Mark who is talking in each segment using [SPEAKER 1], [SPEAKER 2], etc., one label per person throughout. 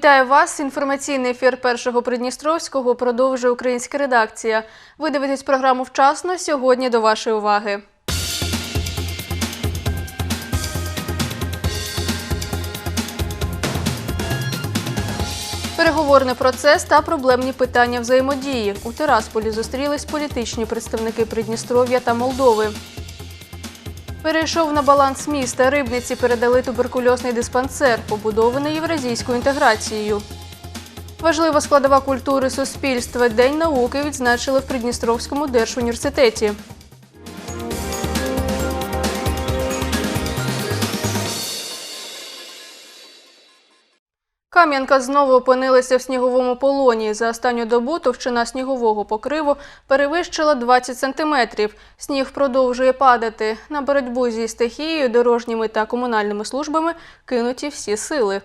[SPEAKER 1] Вітаю вас! Інформаційний ефір першого Придністровського продовжує українська редакція. Ви дивитесь програму вчасно. Сьогодні до вашої уваги. Переговорний процес та проблемні питання взаємодії. У Тирасполі зустрілись політичні представники Придністров'я та Молдови. Перейшов на баланс міста. Рибниці передали туберкульозний диспансер, побудований євразійською інтеграцією. Важлива складова культури суспільства. День науки відзначили в Придністровському держуніверситеті. Кам'янка знову опинилася в сніговому полоні. За останню добу товщина снігового покриву перевищила 20 сантиметрів. Сніг продовжує падати. На боротьбу зі стихією, дорожніми та комунальними службами кинуті всі сили.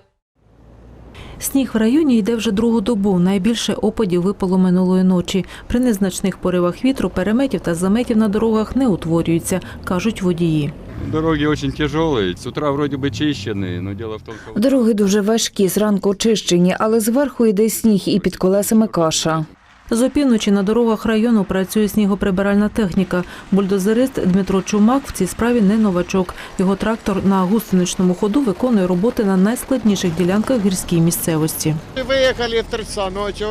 [SPEAKER 2] Сніг в районі йде вже другу добу. Найбільше опадів випало минулої ночі. При незначних поривах вітру переметів та заметів на дорогах не утворюються, кажуть водії.
[SPEAKER 3] Дороги очень тяжелые. С утра вроде бы чищены, но дело в том, что...
[SPEAKER 4] Дороги дуже важкі, зранку очищені, але зверху йде сніг і під колесами каша.
[SPEAKER 2] З опівночі на дорогах району працює снігоприбиральна техніка. Бульдозерист Дмитро Чумак в цій справі не новачок. Його трактор на гусеничному ходу виконує роботи на найскладніших ділянках гірській місцевості.
[SPEAKER 5] Мы выехали в 3 часа ночью.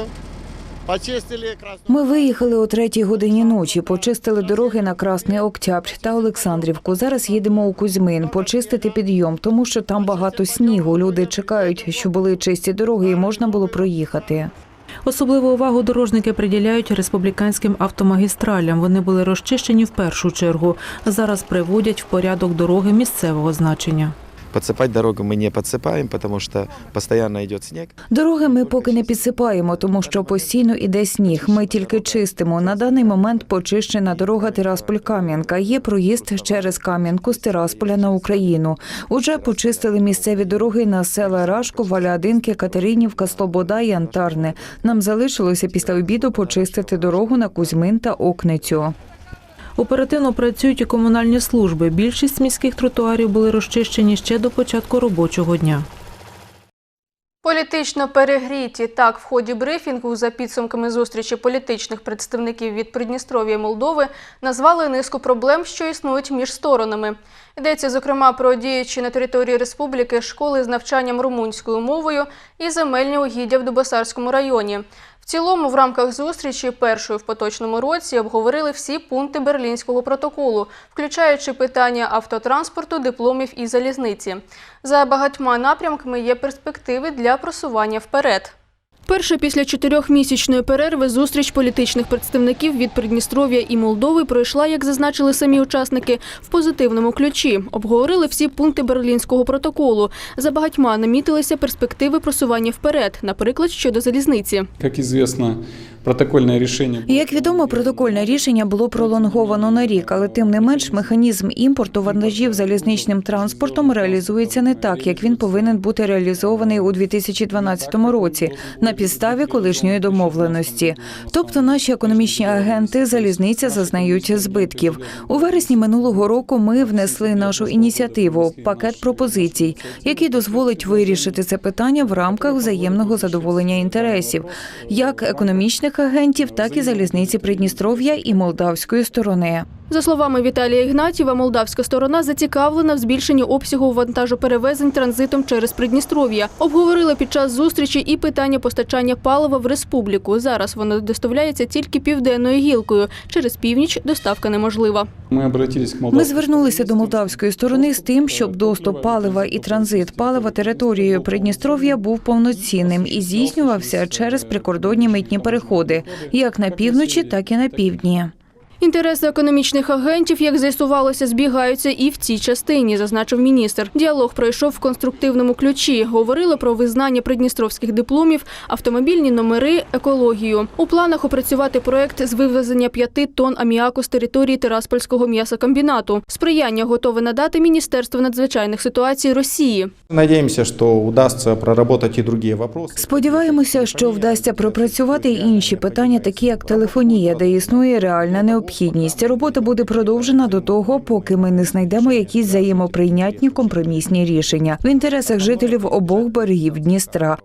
[SPEAKER 4] Ми виїхали о третій годині ночі, почистили дороги на Красний Октябрь та Олександрівку. Зараз їдемо у Кузьмин почистити підйом, тому що там багато снігу. Люди чекають, що були чисті дороги і можна було проїхати.
[SPEAKER 2] Особливу увагу дорожники приділяють республіканським автомагістралям. Вони були розчищені в першу чергу. Зараз приводять в порядок дороги місцевого значення.
[SPEAKER 6] Подсыпать дорогу мы не подсыпаем, потому что постоянно идет снег.
[SPEAKER 4] Дороги ми поки не підсипаємо, тому що постійно іде сніг. Ми тільки чистимо. На даний момент почищена дорога Тирасполь-Кам'янка. Є проїзд через Кам'янку з Тирасполя на Україну. Уже почистили місцеві дороги на села Рашко, Валядинки, Катеринівка, Слобода і Антарне. Нам залишилося після обіду почистити дорогу на Кузьмин та Окницю.
[SPEAKER 2] Оперативно працюють і комунальні служби. Більшість міських тротуарів були розчищені ще до початку робочого дня.
[SPEAKER 1] Політично перегріті так в ході брифінгу за підсумками зустрічі політичних представників від Придністров'я Молдови назвали низку проблем, що існують між сторонами. Йдеться зокрема про діючі на території республіки школи з навчанням румунською мовою і земельні угіддя в Дубасарському районі. В цілому, в рамках зустрічі першої в поточному році обговорили всі пункти Берлінського протоколу, включаючи питання автотранспорту, дипломів і залізниці. За багатьма напрямками є перспективи для просування вперед. Перша після чотирьохмісячної перерви зустріч політичних представників від Придністров'я і Молдови пройшла, як зазначили самі учасники, в позитивному ключі. Обговорили всі пункти Берлінського протоколу. За багатьма намітилися перспективи просування вперед, наприклад, щодо залізниці.
[SPEAKER 7] Як известно, протокольное решение
[SPEAKER 4] Як відомо, протокольне рішення було пролонговано на рік, але тим не менш механізм імпорту вантажів залізничним транспортом реалізується не так, як він повинен бути реалізований у 2012 році на підставі колишньої домовленості. Тобто наші економічні агенти залізниця зазнають збитків. У вересні минулого року ми внесли нашу ініціативу пакет пропозицій, який дозволить вирішити це питання в рамках взаємного задоволення інтересів, як економічних агентів, так і залізниці Придністров'я і молдавської сторони.
[SPEAKER 1] За словами Віталія Ігнатєва, молдавська сторона зацікавлена в збільшенні обсягу вантажоперевезень транзитом через Придністров'я. Обговорили під час зустрічі і питання постачання палива в республіку. Зараз воно доставляється тільки південною гілкою. Через північ доставка неможлива.
[SPEAKER 7] мы обратились к
[SPEAKER 4] Ми звернулися до молдавської сторони з тим, щоб доступ палива і транзит палива територією Придністров'я був повноцінним і здійснювався через прикордонні митні переходи, як на півночі, так і на півдні.
[SPEAKER 1] Інтереси економічних агентів, як з'ясувалося, збігаються і в цій частині, зазначив міністр. Діалог пройшов в конструктивному ключі. Говорили про визнання придністровських дипломів, автомобільні номери, екологію. У планах опрацювати проект з вивезення п'яти тонн аміаку з території Тираспольського м'ясокомбінату. Сприяння готове надати Міністерство надзвичайних ситуацій Росії.
[SPEAKER 8] Надеемся, что удастся проработать и другие вопросы.
[SPEAKER 4] Сподіваємося, що вдасться пропрацювати інші питання, такі як телефонія, де існує реальна необхідність. Робота буде продовжена до того, поки ми не знайдемо якісь взаємоприйнятні компромісні рішення в інтересах жителів обох берегів Дністра.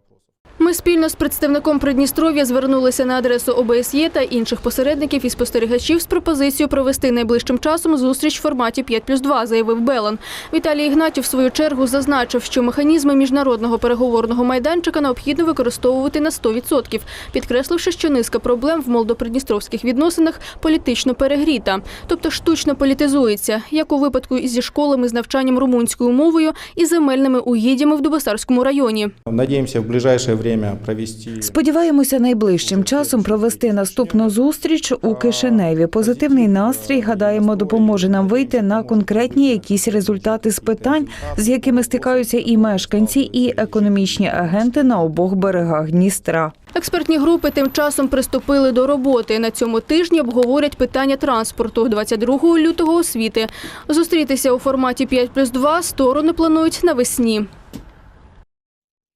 [SPEAKER 1] Ми спільно з представником Придністров'я звернулися на адресу ОБСЄ та інших посередників і спостерігачів з пропозицією провести найближчим часом зустріч в форматі 5 плюс 2, заявив Белан. Віталій Ігнатів в свою чергу зазначив, що механізми міжнародного переговорного майданчика необхідно використовувати на 100%, підкресливши, що низка проблем в молдо-придністровських відносинах політично перегріта, тобто штучно політизується, як у випадку зі школами з навчанням румунською мовою і земельними угіддями в Дубосарському районі.
[SPEAKER 8] Надеемся в ближайшее время провести
[SPEAKER 4] Сподіваємося найближчим часом провести наступну зустріч у Кишиневі. Позитивний настрій, гадаємо, допоможе нам вийти на конкретні якісь результати з питань, з якими стикаються і мешканці, і економічні агенти на обох берегах Дністра.
[SPEAKER 1] Експертні групи тим часом приступили до роботи. На цьому тижні обговорять питання транспорту. 22 лютого освіти. Зустрітися у форматі 5 плюс 2 сторони планують навесні.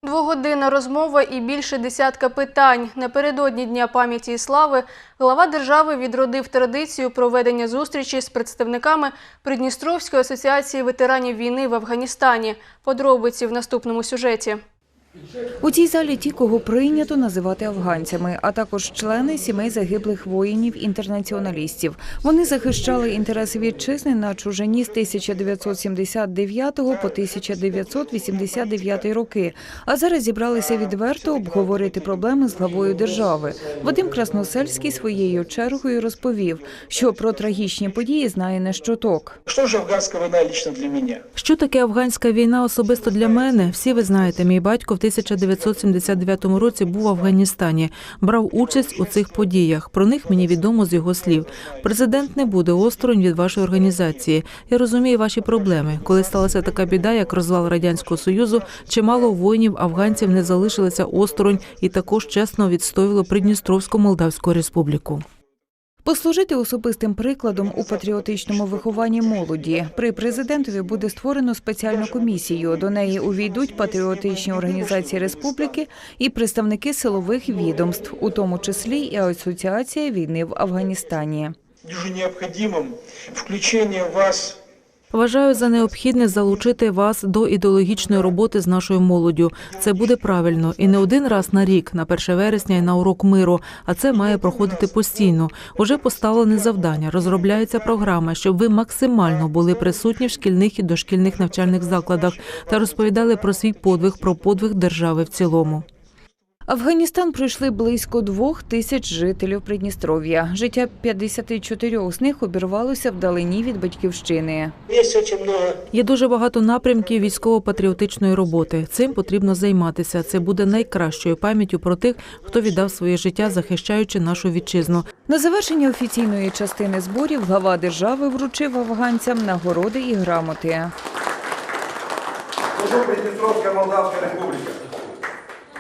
[SPEAKER 1] Двогодинна розмова і більше десятка питань. Напередодні Дня пам'яті і слави глава держави відродив традицію проведення зустрічі з представниками Придністровської асоціації ветеранів війни в Афганістані. Подробиці в наступному сюжеті.
[SPEAKER 4] У цій залі ті, кого прийнято називати афганцями, а також члени сімей загиблих воїнів-інтернаціоналістів. Вони захищали інтереси вітчизни на чужині з 1979 по 1989 роки. А зараз зібралися відверто обговорити проблеми з главою держави. Вадим Красносельський своєю чергою розповів, що про трагічні події знає не щоток.
[SPEAKER 9] Что же афганская война лично для меня?
[SPEAKER 2] Що таке афганська війна особисто для мене? Всі ви знаєте, мій батько в 1979 році був в Афганістані, брав участь у цих подіях. Про них мені відомо з його слів. Президент не буде осторонь від вашої організації. Я розумію ваші проблеми. Коли сталася така біда, як розвал радянського союзу, чимало воїнів афганців не залишилися осторонь і також чесно відстоювали Придністровську Молдавську республіку.
[SPEAKER 4] Послужити особистим прикладом у патріотичному вихованні молоді. При президентові буде створено спеціальну комісію. До неї увійдуть патріотичні організації республіки і представники силових відомств, у тому числі і Асоціація війни в Афганістані.
[SPEAKER 9] Дуже необхідним включення вас
[SPEAKER 2] Вважаю за необхідне залучити вас до ідеологічної роботи з нашою молоддю. Це буде правильно і не один раз на рік, на 1 вересня і на урок миру. А це має проходити постійно. Уже поставлене завдання, розробляється програма, щоб ви максимально були присутні в шкільних і дошкільних навчальних закладах та розповідали про свій подвиг, про подвиг держави в цілому.
[SPEAKER 4] Афганістан пройшли близько двох тисяч жителів Придністров'я. Життя 54 з них обірвалося вдалині від батьківщини.
[SPEAKER 9] есть очень много
[SPEAKER 2] Є дуже багато напрямків військово-патріотичної роботи. Цим потрібно займатися. Це буде найкращою пам'яттю про тих, хто віддав своє життя, захищаючи нашу вітчизну.
[SPEAKER 4] На завершення офіційної частини зборів глава держави вручив афганцям нагороди і грамоти.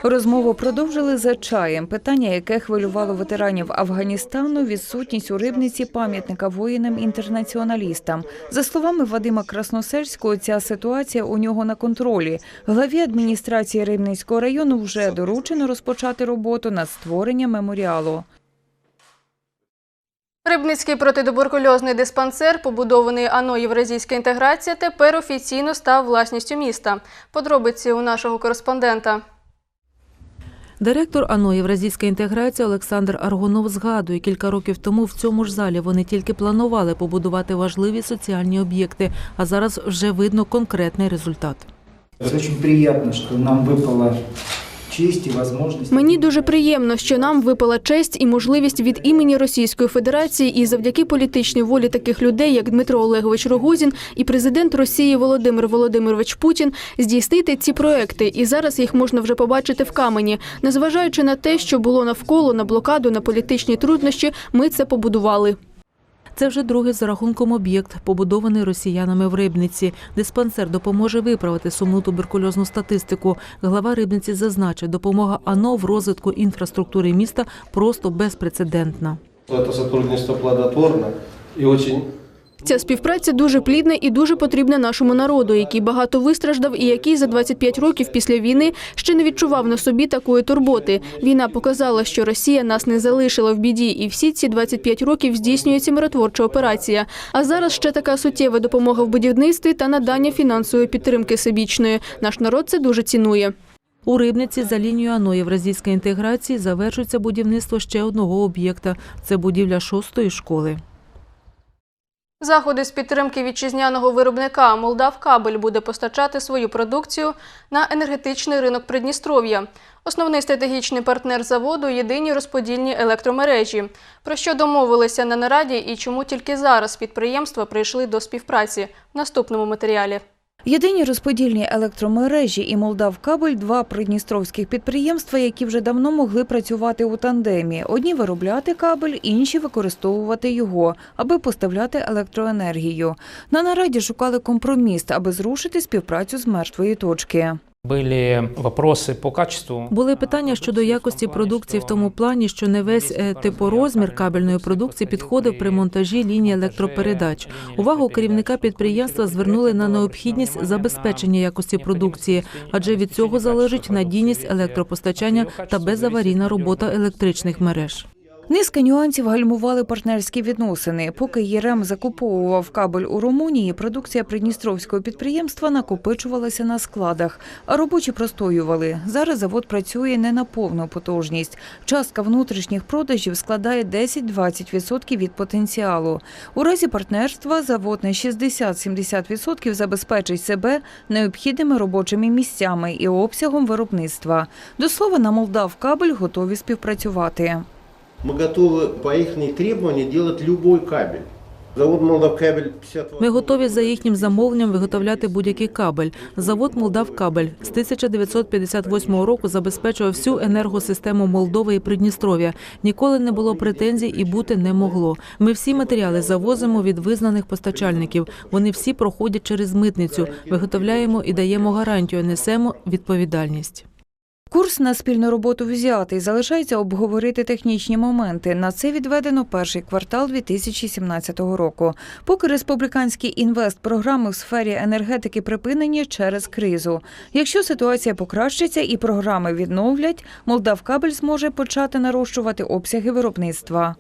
[SPEAKER 4] Розмову продовжили за чаєм. Питання, яке хвилювало ветеранів Афганістану, відсутність у рибниці пам'ятника воїнам-інтернаціоналістам. За словами Вадима Красносельського, ця ситуація у нього на контролі. Главі адміністрації Рибницького району вже доручено розпочати роботу над створенням меморіалу.
[SPEAKER 1] Рибницький протитуберкульозний диспансер, побудований АНО Євразійська інтеграція, тепер офіційно став власністю міста. Подробиці у нашого кореспондента.
[SPEAKER 2] Директор АНО Євразійська інтеграція Олександр Аргунов згадує, кілька років тому в цьому ж залі вони тільки планували побудувати важливі соціальні об'єкти, а зараз вже видно конкретний результат.
[SPEAKER 10] Дуже приємно, що нам выпала честь и возможность.
[SPEAKER 1] Мені дуже приємно, що нам випала честь і можливість від імені Російської Федерації і завдяки політичній волі таких людей, як Дмитро Олегович Рогозін і президент Росії Володимир Володимирович Путін, здійснити ці проекти. І зараз їх можна вже побачити в камені. Незважаючи на те, що було навколо на блокаду, на політичні труднощі, ми це побудували.
[SPEAKER 2] Це вже другий за рахунком об'єкт, побудований росіянами в Рибниці. Диспансер допоможе виправити сумну туберкульозну статистику. Глава Рибниці зазначив, допомога АНО в розвитку інфраструктури міста просто безпрецедентна.
[SPEAKER 11] Це сотрудничество плодотворно і очень
[SPEAKER 1] Ця співпраця дуже плідна і дуже потрібна нашому народу, який багато вистраждав і який за 25 років після війни ще не відчував на собі такої турботи. Війна показала, що Росія нас не залишила в біді, і всі ці 25 років здійснюється миротворча операція. А зараз ще така суттєва допомога в будівництві та надання фінансової підтримки всебічної. Наш народ це дуже цінує.
[SPEAKER 2] У Рибниці за лінією АНО Євразійської інтеграції завершується будівництво ще одного об'єкта. Це будівля шостої школи.
[SPEAKER 1] Заходи з підтримки вітчизняного виробника Молдавкабель буде постачати свою продукцію на енергетичний ринок Придністров'я. Основний стратегічний партнер заводу єдині розподільні електромережі. Про що домовилися на нараді і чому тільки зараз підприємства прийшли до співпраці в наступному матеріалі.
[SPEAKER 4] Єдині розподільні електромережі і Молдавкабель – два придністровських підприємства, які вже давно могли працювати у тандемі. Одні виробляти кабель, інші використовувати його, аби поставляти електроенергію. На нараді шукали компроміс, аби зрушити співпрацю з мертвої точки.
[SPEAKER 12] Были вопросы по качеству.
[SPEAKER 2] Були питання щодо якості продукції в тому плані, що не весь е, типорозмір кабельної продукції підходив при монтажі лінії електропередач. Увагу керівника підприємства звернули на необхідність забезпечення якості продукції, адже від цього залежить надійність електропостачання та безаварійна робота електричних мереж.
[SPEAKER 4] Низка нюансів гальмували партнерські відносини. Поки ЄРЕМ закуповував кабель у Румунії, продукція придністровського підприємства накопичувалася на складах, а робочі простоювали. Зараз завод працює не на повну потужність. Частка внутрішніх продажів складає 10-20% від потенціалу. У разі партнерства завод на 60-70% забезпечить себе необхідними робочими місцями і обсягом виробництва. До слова, на Молдавкабель готові співпрацювати.
[SPEAKER 11] Мы готовы по их требованию делать любой кабель. Завод Молдавкабель 50
[SPEAKER 2] Ми готові за їхнім замовленням виготовляти будь-який кабель. Завод Молдавкабель з 1958 року забезпечував всю енергосистему Молдови і Придністров'я. Ніколи не було претензій і бути не могло. Ми всі матеріали завозимо від визнаних постачальників. Вони всі проходять через митницю. Виготовляємо і даємо гарантію, несемо відповідальність.
[SPEAKER 4] Курс на спільну роботу взятий. Залишається обговорити технічні моменти. На це відведено перший квартал 2017 року. Поки республіканські інвестпрограми в сфері енергетики припинені через кризу. Якщо ситуація покращиться і програми відновлять, Молдавкабель зможе почати нарощувати обсяги виробництва.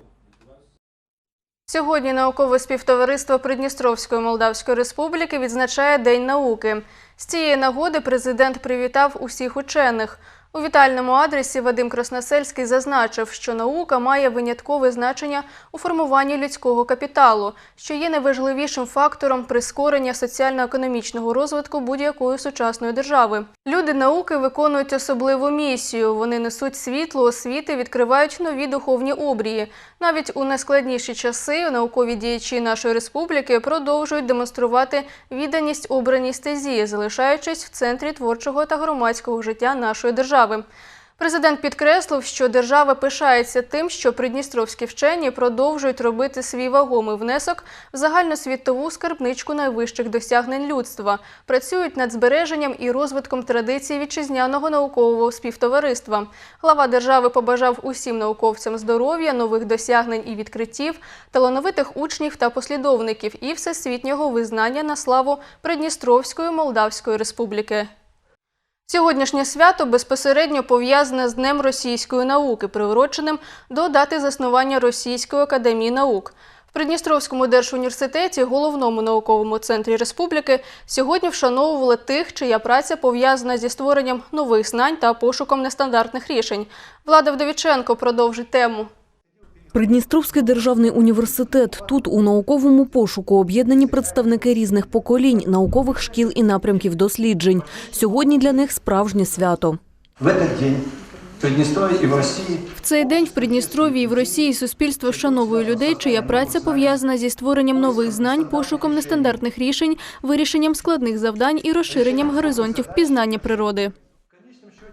[SPEAKER 1] Сьогодні наукове співтовариство Придністровської Молдавської Республіки відзначає День науки. З цієї нагоди президент привітав усіх учених. У вітальному адресі Вадим Красносельський зазначив, що наука має виняткове значення у формуванні людського капіталу, що є найважливішим фактором прискорення соціально-економічного розвитку будь-якої сучасної держави. Люди науки виконують особливу місію. Вони несуть світло освіти, відкривають нові духовні обрії. Навіть у найскладніші часи наукові діячі нашої республіки продовжують демонструвати відданість обраній стезі, залишаючись в центрі творчого та громадського життя нашої держави. Президент підкреслив, що держава пишається тим, що придністровські вчені продовжують робити свій вагомий внесок в загальносвітову скарбничку найвищих досягнень людства, працюють над збереженням і розвитком традицій вітчизняного наукового співтовариства. Глава держави побажав усім науковцям здоров'я, нових досягнень і відкриттів, талановитих учнів та послідовників і всесвітнього визнання на славу Придністровської Молдавської Республіки. Сьогоднішнє свято безпосередньо пов'язане з Днем російської науки, приуроченим до дати заснування Російської академії наук. В Придністровському держуніверситеті, головному науковому центрі республіки, сьогодні вшановували тих, чия праця пов'язана зі створенням нових знань та пошуком нестандартних рішень. Влада Вдовіченко продовжить тему.
[SPEAKER 13] Придністровський державний університет. Тут у науковому пошуку об'єднані представники різних поколінь, наукових шкіл і напрямків досліджень. Сьогодні для них справжнє свято.
[SPEAKER 10] В этот день в Приднестровье в России
[SPEAKER 1] В цей день в Придністров'ї і в Росії суспільство вшановує людей, чия праця пов'язана зі створенням нових знань, пошуком нестандартних рішень, вирішенням складних завдань і розширенням горизонтів пізнання природи.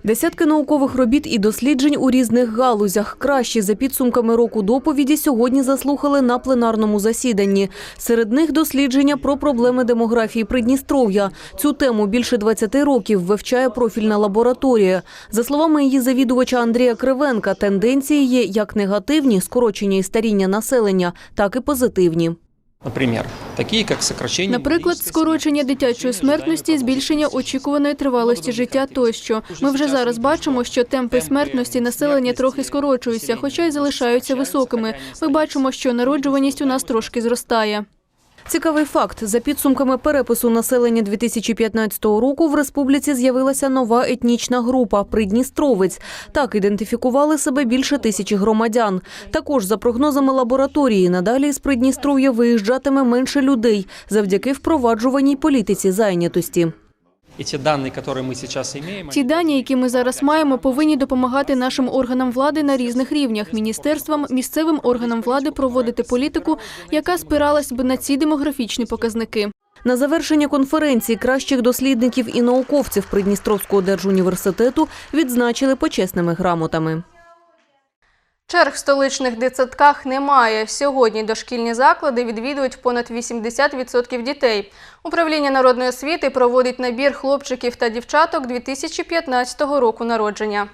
[SPEAKER 13] Десятки наукових робіт і досліджень у різних галузях. Кращі за підсумками року доповіді сьогодні заслухали на пленарному засіданні. Серед них дослідження про проблеми демографії Придністров'я. Цю тему більше 20 років вивчає профільна лабораторія. За словами її завідувача Андрія Кривенка, тенденції є як негативні скорочення і старіння населення, так і позитивні.
[SPEAKER 12] Например, такі як сокращение...
[SPEAKER 1] Наприклад, скорочення дитячої смертності, збільшення очікуваної тривалості життя тощо. Ми вже зараз бачимо, що темпи смертності населення трохи скорочуються, хоча й залишаються високими. Ми бачимо, що народжуваність у нас трошки зростає.
[SPEAKER 13] Цікавий факт: за підсумками перепису населення 2015 року в республіці з'явилася нова етнічна група Придністровець. Так ідентифікували себе більше тисячі громадян. Також за прогнозами лабораторії надалі з Придністров'я виїжджатиме менше людей завдяки впроваджуваній політиці зайнятості.
[SPEAKER 12] Эти данные, которые мы сейчас имеем,
[SPEAKER 1] Ті дані, які ми зараз маємо, повинні допомагати нашим органам влади на різних рівнях, міністерствам, місцевим органам влади проводити політику, яка спиралась би на ці демографічні показники.
[SPEAKER 13] На завершення конференції кращих дослідників і науковців Придністровського держуніверситету відзначили почесними грамотами.
[SPEAKER 1] Черг в столичних дитсадках немає. Сьогодні дошкільні заклади відвідують понад 80% дітей. Управління народної освіти проводить набір хлопчиків та дівчаток 2015 року народження.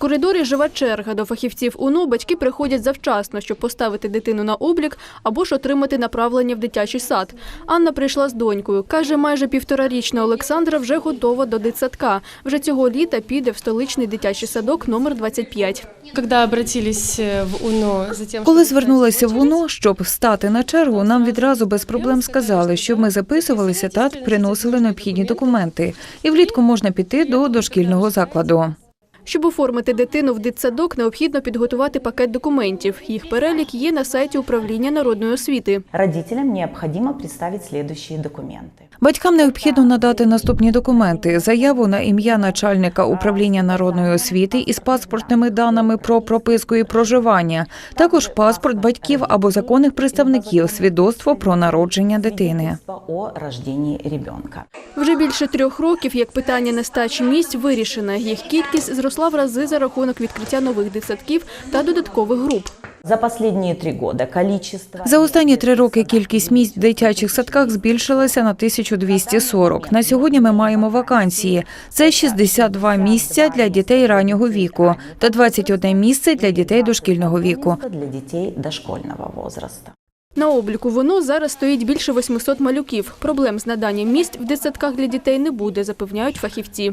[SPEAKER 1] Коридорі жива черга до фахівців УНУ. Батьки приходять завчасно, щоб поставити дитину на облік або ж отримати направлення в дитячий сад. Анна прийшла з донькою. Каже, майже півторарічна Олександра вже готова до дитсадка. Вже цього літа піде в столичний дитячий садок номер 25.
[SPEAKER 14] Когда обратились э, в УНО, затем
[SPEAKER 4] Коли звернулися в УНО, щоб встати на чергу, нам відразу без проблем сказали, щоб ми записувалися та приносили необхідні документи. І влітку можна піти до дошкільного закладу.
[SPEAKER 1] Щоб оформити дитину в дитсадок, необхідно підготувати пакет документів. Їх перелік є на сайті управління народної освіти.
[SPEAKER 15] Родителям необходимо представить следующие документы.
[SPEAKER 4] Батькам необхідно надати наступні документи: заяву на ім'я начальника управління народної освіти із паспортними даними про прописку і проживання, також паспорт батьків або законних представників, свідоцтво про народження дитини.
[SPEAKER 15] О рождении ребенка.
[SPEAKER 1] Вже більше трьох років, як питання нестачі місць вирішено. Їх кількість зросла в рази за рахунок відкриття нових дитсадків та додаткових груп.
[SPEAKER 15] За последние три года количество...
[SPEAKER 4] За останні три роки кількість місць в дитячих садках збільшилася на 1240. На сьогодні ми маємо вакансії. Це 62 місця для дітей раннього віку та 21 місце для дітей дошкільного віку.
[SPEAKER 15] Для детей дошкольного возраста.
[SPEAKER 1] На обліку воно зараз стоїть більше 800 малюків. Проблем з наданням місць в дитсадках для дітей не буде, запевняють фахівці.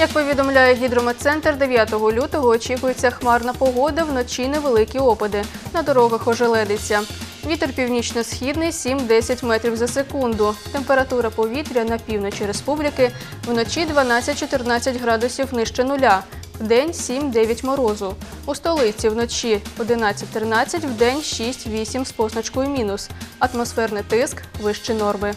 [SPEAKER 1] Як повідомляє гідрометцентр, 9 лютого очікується хмарна погода, вночі невеликі опади. На дорогах ожеледиться. Вітер північно-східний 7-10 метрів за секунду. Температура повітря на півночі республіки вночі 12-14 градусів нижче нуля. Вдень 7-9 морозу. У столиці вночі 11-13, вдень 6-8 з позначкою мінус. Атмосферний тиск вище норми.